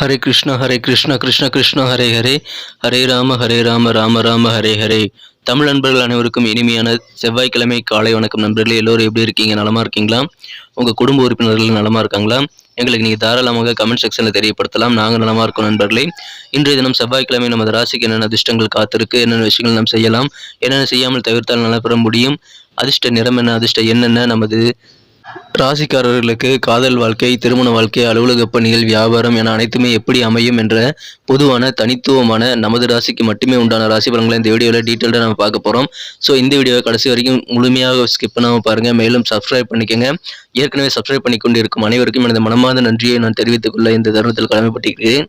ஹரே கிருஷ்ண ஹரே கிருஷ்ண கிருஷ்ண கிருஷ்ண ஹரே ஹரே. ஹரே ராம ஹரே ராம ராம ராம ஹரே ஹரே. தமிழ் நண்பர்கள் அனைவருக்கும் இனிமையான செவ்வாய்க்கிழமை காலை வணக்கம் நண்பர்களே. எல்லோரும் எப்படி இருக்கீங்க? நலமா இருக்கீங்களா? உங்க குடும்ப உறுப்பினர்கள் நலமா இருக்காங்களா? எங்களுக்கு நீங்கள் தாராளமாக கமெண்ட் செக்ஷனில் தெரியப்படுத்தலாம். நாங்கள் நலமா இருக்கோம் நண்பர்களே. இன்றைய தினம் செவ்வாய்க்கிழமை நமது ராசிக்கு என்னென்ன அதிர்ஷ்டங்கள் காத்திருக்கு என்னென்ன விஷயங்கள் நாம் செய்யலாம் என்னென்ன செய்யாமல் தவிர்த்தால் நல பெற முடியும் அதிர்ஷ்ட நிறம் என்ன அதிர்ஷ்ட என்னென்ன நமது ராசிக்காரர்களுக்கு காதல் வாழ்க்கை திருமண வாழ்க்கை அலுவலக பணிகள் வியாபாரம் என அனைத்துமே எப்படி அமையும் என்ற பொதுவான தனித்துவமான நமது ராசிக்கு மட்டுமே உண்டான ராசி பலன்களை இந்த வீடியோவில் டீட்டெயிலாக நம்ம பார்க்க போகிறோம் ஸோ இந்த வீடியோவை கடைசி வரைக்கும் முழுமையாக ஸ்கிப் பண்ணாமல் பாருங்கள் மேலும் சப்ஸ்கிரைப் பண்ணிக்கோங்க. ஏற்கனவே சப்ஸ்கிரைப் பண்ணி கொண்டு இருக்கும் அனைவருக்கும் எனது மனமார்ந்த நன்றியை நான் தெரிவித்துக் கொள்ள இந்த தருணத்தில் கடமைப்பட்டிருக்கிறேன்.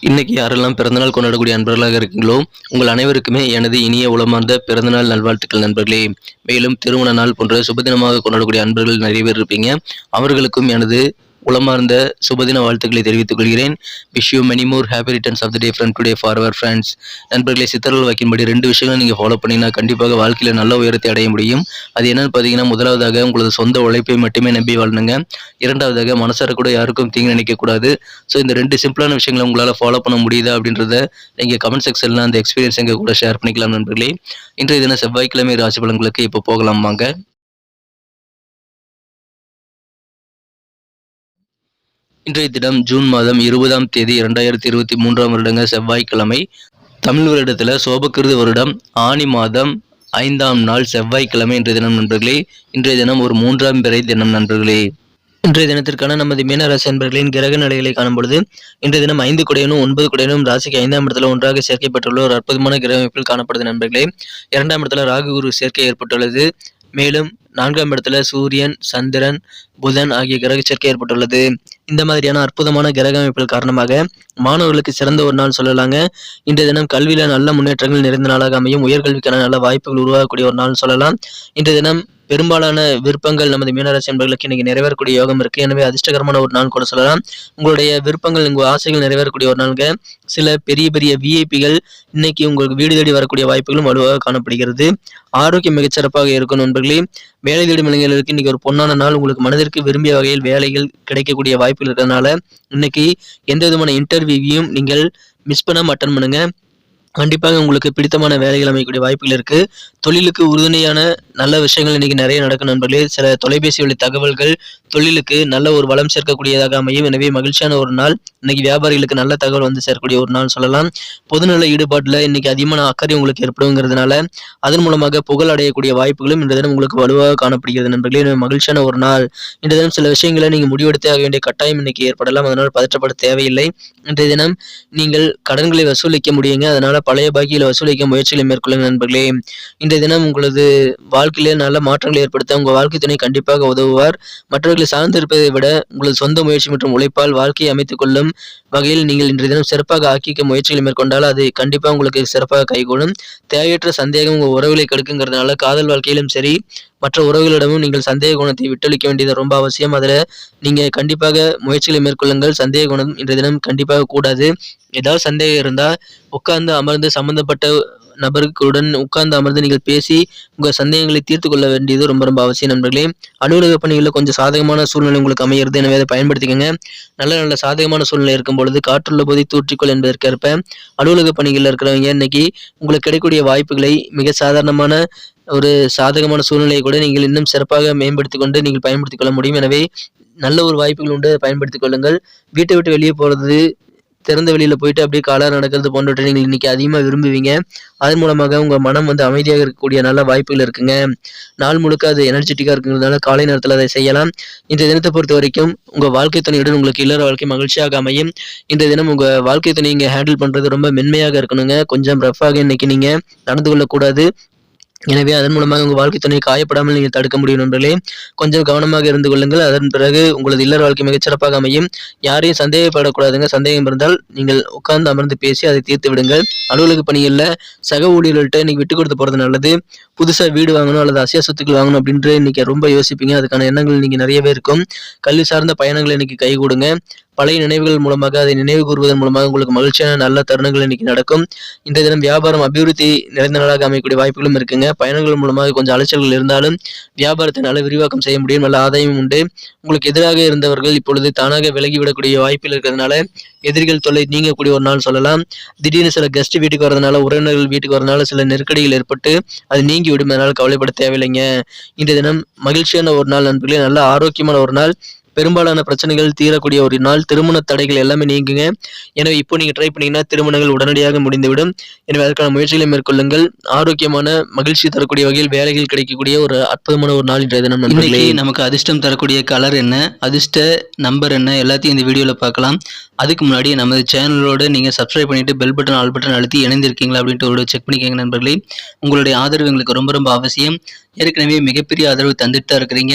இன்னைக்கு யாரெல்லாம் பிறந்தநாள் கொண்டாடக்கூடிய நண்பர்களாக இருக்கீங்களோ உங்கள் அனைவருக்குமே எனது இனிய உளமார்ந்த பிறந்தநாள் நல்வாழ்த்துக்கள் நண்பர்களே. மேலும் திருமண நாள் போன்ற சுபதினமாக கொண்டாடக்கூடிய அன்பர்கள் நிறைய பேர் இருப்பீங்க. அவர்களுக்கும் எனது உளமார்ந்த சுபதின வாழ்த்துக்களை தெரிவித்துக் கொள்கிறேன். Wish you many more happy returns of the day friend today for our friends நண்பர்களை சித்தர்கள் வைக்கும்படி ரெண்டு விஷயங்களை நீங்கள் ஃபாலோ பண்ணிங்கன்னா கண்டிப்பாக வாழ்க்கையில் நல்ல உயரத்தை அடைய முடியும். அது என்னன்னு பார்த்தீங்கன்னா முதலாவதாக உங்களது சொந்த உழைப்பை மட்டுமே நம்பி வாழணுங்க. இரண்டாவதாக மனசார கூட யாருக்கும் தீங்கு நினைக்கக்கூடாது ஸோ இந்த ரெண்டு சிம்பிளான விஷயங்களை உங்களால் ஃபாலோ பண்ண முடியுதா அப்படின்றத நீங்கள் கமெண்ட் செக்ஷனில் அந்த எக்ஸ்பீரியன்ஸ் எங்கள் கூட ஷேர் பண்ணிக்கலாம் நண்பர்களே. இன்றைய தினம் செவ்வாய்க்கிழமை ராசி பலன்களுக்கு இப்போ போகலாம் வாங்க. இன்றைய தினம் ஜூன் மாதம் இருபதாம் தேதி இரண்டாயிரத்தி இருபத்தி மூன்றாம் வருடங்க செவ்வாய்க்கிழமை. தமிழ் வருடத்தில் சோபக்கிருது வருடம் ஆனி மாதம் ஐந்தாம் நாள் செவ்வாய்க்கிழமை இன்றைய தினம் நண்பர்களே. இன்றைய தினம் ஒரு மூன்றாம் பிறை தினம் நண்பர்களே. இன்றைய தினத்திற்கான நமது மீனராசி அன்பர்களின் கிரக நிலைகளை காணும் பொழுது இன்றைய தினம் ஐந்து குடையனும் ஒன்பது குடையனும் ராசிக்கு ஐந்தாம் இடத்துல ஒன்றாக சேர்க்கப்பட்டுள்ள ஒரு அற்புதமான கிரக அமைப்பில் காணப்படுது நண்பர்களே. இரண்டாம் இடத்துல ராகு குரு சேர்க்கை ஏற்பட்டுள்ளது. மேலும் நான்காம் இடத்துல சூரியன் சந்திரன் புதன் ஆகிய கிரக சேர்க்கை ஏற்பட்டுள்ளது. இந்த மாதிரியான அற்புதமான கிரக அமைப்புகள் காரணமாக மாணவர்களுக்கு சிறந்த ஒரு நாள் சொல்லலாங்க. இன்றைய தினம் கல்வியில நல்ல முன்னேற்றங்கள் நிறைந்த நாளாக அமையும். உயர்கல்விக்கான நல்ல வாய்ப்புகள் உருவாகக்கூடிய ஒரு நாள் சொல்லலாம். இன்றைய தினம் பெரும்பாலான விருப்பங்கள் நமது மீனராசி என்பர்களுக்கு இன்னைக்கு நிறைவேறக்கூடிய யோகம் இருக்கு. எனவே அதிர்ஷ்டகரமான ஒரு நாள் கூட சொல்லலாம். உங்களுடைய விருப்பங்கள் உங்கள் ஆசைகள் நிறைவேறக்கூடிய ஒரு நாளுங்க. சில பெரிய பெரிய விஐபிகள் இன்னைக்கு உங்களுக்கு வீடு தேடி வரக்கூடிய வாய்ப்புகளும் வலுவாக காணப்படுகிறது. ஆரோக்கியம் மிகச்சிறப்பாக இருக்கும் நண்பர்களே. வேலை தேடும் இளைஞர்களுக்கு இன்னைக்கு ஒரு பொன்னான நாள். உங்களுக்கு மனதிற்கு விரும்பிய வகையில் வேலைகள் கிடைக்கக்கூடிய வாய்ப்புகள் இருக்கிறதுனால இன்னைக்கு எந்த விதமான இன்டர்வியூவையும் நீங்கள் மிஸ் பண்ணாமல் அட்டன் பண்ணுங்க. கண்டிப்பாக உங்களுக்கு பிடித்தமான வேலைகள் அமைக்கக்கூடிய வாய்ப்புகள் இருக்கு. தொழிலுக்கு உறுதுணையான நல்ல விஷயங்கள் இன்னைக்கு நிறைய நடக்கும் நண்பர்களே. சில தொலைபேசி வழி தகவல்கள் தொழிலுக்கு நல்ல ஒரு வளம் சேர்க்கக்கூடியதாக அமையும். எனவே மகிழ்ச்சியான ஒரு நாள். இன்னைக்கு வியாபாரிகளுக்கு நல்ல தகவல் வந்து சேர்க்கக்கூடிய ஒரு நாள் சொல்லலாம். பொதுநல ஈடுபாட்டில் இன்னைக்கு அதிகமான அக்கறை உங்களுக்கு ஏற்படுங்கிறதுனால அதன் மூலமாக புகழ் அடையக்கூடிய வாய்ப்புகளும் இந்த தினம் உங்களுக்கு வலுவாக காணப்படுகிறது நண்பர்களே. மகிழ்ச்சியான ஒரு நாள். இந்த தினம் சில விஷயங்களை நீங்கள் முடிவெடுத்தே ஆக வேண்டிய கட்டாயம் இன்னைக்கு ஏற்படலாம். அதனால் பதற்றப்பட தேவையில்லை. இன்றைய தினம் நீங்கள் கடன்களை வசூலிக்க முடியுங்க. அதனால பழைய பாக்கியில் வசூலிக்க முயற்சிகளை மேற்கொள்ளுங்க நண்பர்களே. இன்றைய தினம் உங்களது வாழ்க்கையிலே நல்ல மாற்றங்களை ஏற்படுத்த உங்கள் வாழ்க்கை துணை கண்டிப்பாக உதவுவார். மற்றவர்களை சார்ந்திருப்பதை விட உங்களது சொந்த முயற்சி மற்றும் உழைப்பால் வாழ்க்கையை அமைத்துக் கொள்ளும் வகையில் நீங்கள் இன்றைய தினம் சிறப்பாக ஆக்கிக்க முயற்சிகளை மேற்கொண்டால் அது கண்டிப்பாக உங்களுக்கு சிறப்பாக கைகூடும். தேவையற்ற சந்தேகம் உங்கள் உறவுகளை கெடுக்குங்கிறதுனால காதல் வாழ்க்கையிலும் சரி மற்ற உறவுகளிடமும் நீங்கள் சந்தேக குணத்தை விட்டளிக்க வேண்டியது ரொம்ப அவசியம். அதில் நீங்கள் கண்டிப்பாக முயற்சிகளை மேற்கொள்ளுங்கள். சந்தேக குணம் இன்றைய தினம் கண்டிப்பாக கூடாது. ஏதாவது சந்தேகம் இருந்தால் உட்கார்ந்து அமர்ந்து சம்பந்தப்பட்ட நபர்களுடன் உட்கார்ந்து அமர்ந்து நீங்கள் பேசி உங்கள் சந்தேகங்களை தீர்த்து கொள்ள வேண்டியது ரொம்ப ரொம்ப அவசியம் நண்பர்களே. அலுவலக பணிகளில் கொஞ்சம் சாதகமான சூழ்நிலை உங்களுக்கு அமைகிறது எனவே அதை பயன்படுத்திக்கங்க. நல்ல நல்ல சாதகமான சூழ்நிலை இருக்கும் பொழுது காற்றுள்ள போதை தூற்றிக்கொள் என்பதற்கேற்ப அலுவலக பணிகளில் இருக்கிறவங்க இன்னைக்கு உங்களுக்கு கிடைக்கக்கூடிய வாய்ப்புகளை மிக சாதாரணமான ஒரு சாதகமான சூழ்நிலையை கூட நீங்கள் இன்னும் சிறப்பாக மேம்படுத்தி கொண்டு நீங்கள் பயன்படுத்திக் கொள்ள முடியும். எனவே நல்ல ஒரு வாய்ப்புகள் உண்டு பயன்படுத்திக் கொள்ளுங்கள். வீட்டை விட்டு வெளியே போகிறது திறந்த வெளியில் போயிட்டு அப்படியே காலாக நடக்கிறது போன்றவற்றை நீங்கள் இன்னைக்கு அதிகமாக விரும்புவீங்க. அதன் மூலமாக உங்கள் மனம் வந்து அமைதியாக இருக்கக்கூடிய நல்ல வாய்ப்புகள் இருக்குங்க. நாள் முழுக்க அது எனர்ஜெட்டிக்காக இருக்கிறதுனால காலை நேரத்தில் அதை செய்யலாம். இந்த தினத்தை பொறுத்த வரைக்கும் உங்கள் வாழ்க்கை துணையுடன் உங்களுக்கு இல்லற வாழ்க்கை மகிழ்ச்சியாக அமையும். இந்த தினம் உங்கள் வாழ்க்கை துணை நீங்கள் ஹேண்டில் பண்ணுறது ரொம்ப மென்மையாக இருக்கணுங்க. கொஞ்சம் ரஃப்பாக இன்னைக்கு நீங்கள் நடந்து கொள்ளக்கூடாது. எனவே அதன் மூலமாக உங்கள் வாழ்க்கை துணை காயப்படாமல் நீங்கள் தடுக்க முடியும் நண்பர்களே. கொஞ்சம் கவனமாக இருந்து கொள்ளுங்கள். அதன் பிறகு உங்களது இல்லற வாழ்க்கை மிகச்சிறப்பாக அமையும். யாரையும் சந்தேகப்படக்கூடாதுங்க. சந்தேகம் இருந்தால் நீங்கள் உட்கார்ந்து அமர்ந்து பேசி அதை தீர்த்து விடுங்கள். அலுவலக பணிகளில் சக ஊழியர்கள்ட்ட இன்னைக்கு விட்டு கொடுத்து போகிறது நல்லது. புதுசாக வீடு வாங்கணும் அல்லது அசிய சொத்துக்கள் வாங்கணும் அப்படின்ட்டு இன்னைக்கு ரொம்ப யோசிப்பீங்க. அதுக்கான எண்ணங்கள் நீங்கள் நிறையவே இருக்கும். கல்வி சார்ந்த பயணங்களை இன்னைக்கு கை கொடுங்க பழைய நினைவுகள் மூலமாக அதை நினைவு கூறுவதன் மூலமாக உங்களுக்கு மகிழ்ச்சியான நல்ல தருணங்கள் இன்னைக்கு நடக்கும். இந்த தினம் வியாபாரம் அபிவிருத்தி நிறைந்த நாளாக அமையக்கூடிய வாய்ப்புகளும் இருக்குங்க. பயணங்கள் மூலமாக கொஞ்சம் அலைச்சல்கள் இருந்தாலும் வியாபாரத்தை நல்ல விரிவாக்கம் செய்ய முடியும். நல்ல ஆதாயமும் உண்டு. உங்களுக்கு எதிராக இருந்தவர்கள் இப்பொழுது தானாக விலகிவிடக்கூடிய வாய்ப்பில் இருக்கிறதுனால எதிரிகள் தொல்லை நீங்கக்கூடிய ஒரு நாள் சொல்லலாம். திடீர்னு சில கெஸ்ட் வீட்டுக்கு வரதுனால உறவினர்கள் வீட்டுக்கு வரதுனால சில நெருக்கடிகள் ஏற்பட்டு அது நீங்கி விடும் அதனால் கவலைப்பட தேவையில்லைங்க. இந்த தினம் மகிழ்ச்சியான ஒரு நாள் நண்பர்களே. நல்ல ஆரோக்கியமான ஒரு நாள். பெரும்பாலான பிரச்சனைகள் தீரக்கூடிய ஒரு நாள். திருமண தடைகள் எல்லாமே நீங்குங்க. எனவே இப்போ நீங்க ட்ரை பண்ணீங்கன்னா திருமணங்கள் உடனடியாக முடிந்துவிடும். எனவே அதற்கான முயற்சிகளை மேற்கொள்ளுங்கள். ஆரோக்கியமான மகிழ்ச்சி தரக்கூடிய வகையில் வேலைகள் கிடைக்கக்கூடிய ஒரு அற்புதமான ஒரு நாள் இன்றைய தினம் இன்னைக்கு நமக்கு அதிர்ஷ்டம் தரக்கூடிய கலர் என்ன அதிர்ஷ்ட நம்பர் என்ன எல்லாத்தையும் இந்த வீடியோவில் பார்க்கலாம். அதுக்கு முன்னாடி நமது சேனலோட நீங்கள் சப்ஸ்கிரைப் பண்ணிட்டு பெல் பட்டன் ஆல் பட்டன் அழுத்தி இணைந்திருக்கீங்களா அப்படின்ட்டு ஒரு செக் பண்ணிக்கோங்க நண்பர்களே. உங்களுடைய ஆதரவு எங்களுக்கு ரொம்ப ரொம்ப அவசியம். ஏற்கனவே மிகப்பெரிய ஆதரவு தந்துட்டு தான் இருக்கிறீங்க.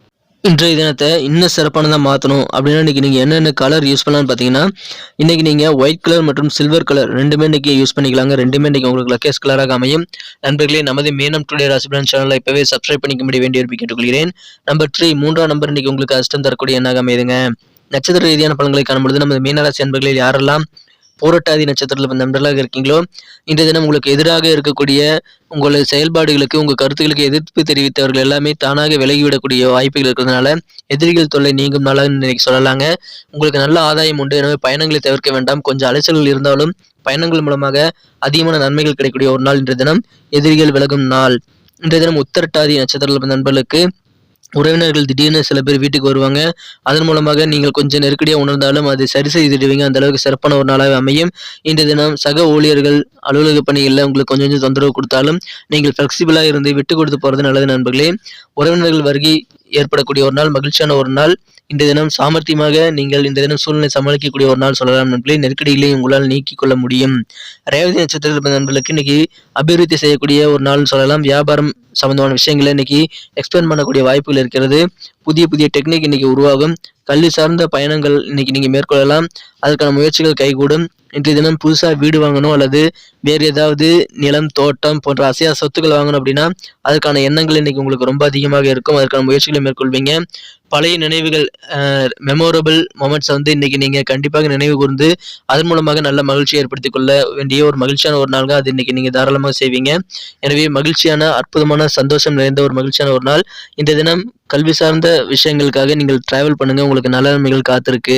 இன்றைய தினத்தை இன்னும் சிறப்பானதாக மாற்றணும் அப்படின்னா இன்றைக்கி நீங்கள் என்னென்ன கலர் யூஸ் பண்ணலாம்னு பார்த்தீங்கன்னா இன்னைக்கு நீங்கள் ஒயிட் கலர் மற்றும் சில்வர் கலர் ரெண்டுமே இன்றைக்கி யூஸ் பண்ணிக்கலாங்க. ரெண்டுமே இன்னைக்கு உங்களுக்கு லக்கேஸ் கலராக அமையும். நண்பர்களே நமது மேனம் டுடே ராசிபலன் சேனலை இப்போவே சப்ஸ்கிரைப் பண்ணிக்கும்படி வேண்டி விரும்பி கேட்டுக்கொள்கிறேன். நம்பர் த்ரீ மூன்றாம் நம்பர் இன்னைக்கு உங்களுக்கு அஷ்டம் தரக்கூடிய எண்ணாக அமையுதுங்க. நட்சத்திர ரீதியான பலன்களை காணும்பொழுது நமது மீனராசி அன்பர்களில் யாரெல்லாம் போராட்டாதி நட்சத்திரத்தில் நண்பர்களாக இருக்கீங்களோ இன்றைய தினம் உங்களுக்கு எதிராக இருக்கக்கூடிய உங்களது செயல்பாடுகளுக்கு உங்கள் கருத்துக்களுக்கு எதிர்ப்பு தெரிவித்தவர்கள் எல்லாமே தானாக விலகிவிடக்கூடிய வாய்ப்புகள் இருக்கிறதுனால எதிரிகள் தொல்லை நீங்கும் நாளாக இன்னைக்கு சொல்லலாங்க. உங்களுக்கு நல்ல ஆதாயம் உண்டு. எனவே பயணங்களை தவிர்க்க வேண்டாம். கொஞ்சம் அலைச்சல்கள் இருந்தாலும் பயணங்கள் மூலமாக அதிகமான நன்மைகள் கிடைக்கக்கூடிய ஒரு நாள் இன்றைய தினம். எதிரிகள் விலகும் நாள். இன்றைய தினம் உத்தரட்டாதி நட்சத்திரத்தில் நண்பர்களுக்கு உறவினர்கள் திடீர்னு சில பேர் வீட்டுக்கு வருவாங்க. அதன் மூலமாக நீங்கள் கொஞ்சம் நெருக்கடியாக உணர்ந்தாலும் அதை சரி செய்துடுவீங்க அந்த அளவுக்கு சிறப்பான ஒரு நாளாக அமையும். இன்றைய தினம் சக ஊழியர்கள் அலுவலக பணிகளில் உங்களுக்கு கொஞ்சம் கொஞ்சம் தொந்தரவு கொடுத்தாலும் நீங்கள் ஃப்ளெக்சிபிளாக இருந்து விட்டு கொடுத்து போகிறது நல்லது நண்பர்களே. உறவினர்கள் வருகை ஏற்படக்கூடிய ஒரு நாள் மகிழ்ச்சியான ஒரு நாள். இந்த தினம் சாமர்த்தியமாக நீங்கள் இந்த தினம் சூழ்நிலை சமாளிக்கக்கூடிய ஒரு நாள் சொல்லலாம் நண்பர்களே. நெருக்கடிகளை உங்களால் நீக்கிக் கொள்ள முடியும். ரேவதி நட்சத்திரத்தில் பிறந்த நண்பர்களுக்கு இன்னைக்கு அபிவிருத்தி செய்யக்கூடிய ஒரு நாள் சொல்லலாம். வியாபாரம் சம்பந்தமான விஷயங்களை இன்னைக்கு எக்ஸ்பிளைன் பண்ணக்கூடிய வாய்ப்புகள் இருக்கிறது. புதிய புதிய டெக்னிக் இன்னைக்கு உருவாகும். கல்வி சார்ந்த பயணங்கள் இன்னைக்கு நீங்கள் மேற்கொள்ளலாம். அதற்கான முயற்சிகள் கைகூடும். இன்றைய தினம் புதுசாக வீடு வாங்கணும் அல்லது வேறு ஏதாவது நிலம் தோட்டம் போன்ற அசையா சொத்துக்கள் வாங்கணும் அப்படின்னா அதற்கான எண்ணங்கள் இன்னைக்கு உங்களுக்கு ரொம்ப அதிகமாக இருக்கும். அதற்கான முயற்சிகளை மேற்கொள்வீங்க. பழைய நினைவுகள் மெமோரபிள் மொமெண்ட்ஸ் வந்து இன்னைக்கு நீங்க கண்டிப்பாக நினைவு கூர்ந்து அதன் மூலமாக நல்ல மகிழ்ச்சி ஏற்படுத்திக் கொள்ள வேண்டிய ஒரு மகிழ்ச்சியான ஒரு நாள்గా அது இன்னைக்கு நீங்க தாராளமாக செய்வீங்க. எனவே மகிழ்ச்சியான அற்புதமான சந்தோஷம் நிறைந்த ஒரு மகிழ்ச்சியான ஒரு நாள். இந்த தினம் கல்வி சார்ந்த விஷயங்களுக்காக நீங்கள் டிராவல் பண்ணுங்க. உங்களுக்கு நல்ல நன்மைகள் காத்திருக்கு.